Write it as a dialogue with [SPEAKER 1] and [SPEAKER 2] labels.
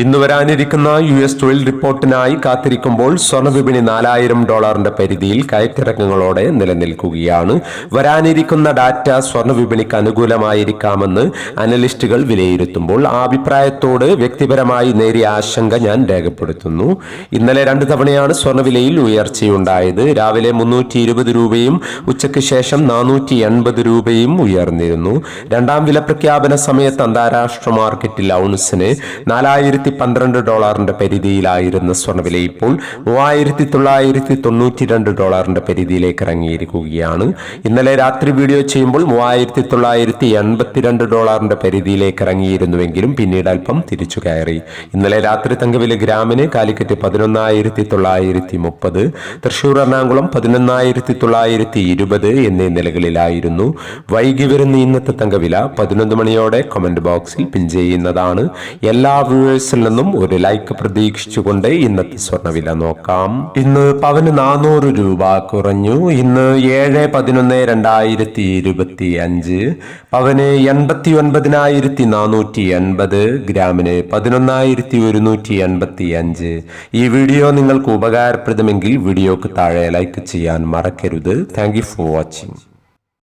[SPEAKER 1] ഇന്ന് വരാനിരിക്കുന്ന U S തൊഴിൽ റിപ്പോർട്ടിനായി കാത്തിരിക്കുമ്പോൾ സ്വർണവിപണി നാലായിരം ഡോളറിന്റെ പരിധിയിൽ കയറ്റിറക്കങ്ങളോടെ നിലനിൽക്കുകയാണ്. വരാനിരിക്കുന്ന ഡാറ്റ സ്വർണവിപണിക്ക് അനുകൂലമായിരിക്കാമെന്ന് അനലിസ്റ്റുകൾ വിലയിരുത്തുമ്പോൾ ആ അഭിപ്രായത്തോട് വ്യക്തിപരമായി നേരിയ ആശങ്ക ഞാൻ രേഖപ്പെടുത്തുന്നു. ഇന്നലെ രണ്ട് തവണയാണ് സ്വർണവിലയിൽ ഉയർച്ചയുണ്ടായത്. രാവിലെ മുന്നൂറ്റി ഇരുപത് രൂപയും ഉച്ചയ്ക്ക് ശേഷം നാനൂറ്റി എൺപത് രൂപയും ഉയർന്നിരുന്നു. രണ്ടാം വില പ്രഖ്യാപന സമയത്ത് അന്താരാഷ്ട്ര മാർക്കറ്റിൽ ഔൺസിന് നാലായിരത്തി പന്ത്രണ്ട് ഡോളറിന്റെ പരിധിയിലായിരുന്ന സ്വർണവില ഇപ്പോൾ മൂവായിരത്തി തൊള്ളായിരത്തി തൊണ്ണൂറ്റി രണ്ട് ഡോളറിന്റെ പരിധിയിലേക്ക് ഇറങ്ങിയിരിക്കുകയാണ്. ഇന്നലെ രാത്രി വീഡിയോ ചെയ്യുമ്പോൾ മൂവായിരത്തി തൊള്ളായിരത്തി എൺപത്തിരണ്ട് ഡോളറിന്റെ പരിധിയിലേക്ക് ഇറങ്ങിയിരുന്നുവെങ്കിലും പിന്നീട് അല്പം തിരിച്ചു കയറി. ഇന്നലെ രാത്രി തങ്കവില ഗ്രാമിന് കാലിക്കറ്റ് പതിനൊന്നായിരത്തി തൊള്ളായിരത്തി മുപ്പത് തൃശൂർ എറണാകുളം പതിനൊന്നായിരത്തി തൊള്ളായിരത്തി ഇരുപത് എന്നീ നിലകളിലായിരുന്നു. വൈകി വരുന്ന ഇന്നത്തെ തങ്കവില പതിനൊന്ന് മണിയോടെ കമന്റ് ബോക്സിൽ പിൻ ചെയ്യുന്നതാണ്. എല്ലാ വ്യൂവേഴ്സിൽ നിന്നും ഒരു ലൈക്ക് പ്രതീക്ഷിച്ചുകൊണ്ട് ഇന്നത്തെ സ്വർണവില നോക്കാം. ഇന്ന് പവന് നാനൂറ് രൂപ കുറഞ്ഞു. ഇന്ന് ഏഴ് പതിനൊന്ന് രണ്ടായിരത്തി ഇരുപത്തി അഞ്ച് പവന് എൺപത്തി ഒൻപതിനായിരത്തി നാനൂറ്റി എൺപത് ഗ്രാമിന് പതിനൊന്നായിരത്തി ഒരുന്നൂറ്റി എൺപത്തി അഞ്ച് ഈ വീഡിയോ നിങ്ങൾക്ക് ഉപകാരപ്രദമെങ്കിൽ വീഡിയോക്ക് താഴെ ലൈക്ക് ചെയ്യാൻ മറക്കരുത്. Thank you for watching